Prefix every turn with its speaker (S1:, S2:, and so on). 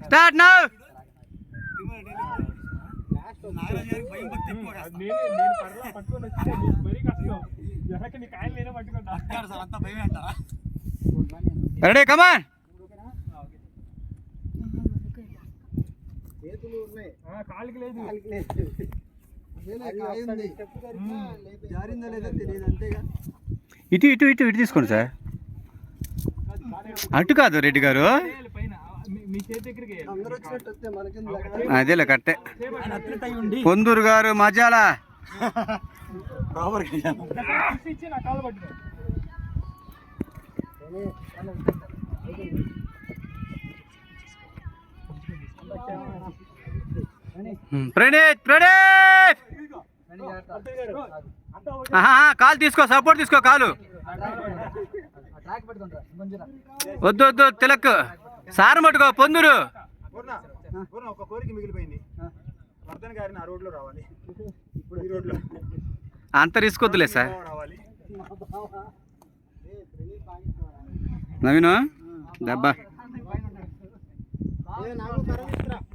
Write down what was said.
S1: Start now ready come on
S2: కాలికి లేదు
S3: జారిందా అంతేగా
S1: ఇటు ఇటు ఇటు ఇటు తీసుకోండి సార్. అటు కాదు రెడ్డి గారు. అదేలే కట్టే పొందూరు గారు మజాల? ప్రణీత్ ప్రణీత్! ఆహా, కాలు తీసుకో సపోర్ట్ తీసుకో కాలు. వద్దు వద్దు తిలక్. సార్ మట్టుకో పొందూరు.
S4: పూర్ణ పూర్ణ ఒక కోరిక మిగిలిపోయింది. వర్ధన్ గారిని ఆ రోడ్లో రావాలి. ఇప్పుడు ఈ రోడ్లో.
S1: అంత రిస్క్ వద్దులే సార్.
S4: రావాలి.
S1: నవీను దెబ్బా.
S3: నాకు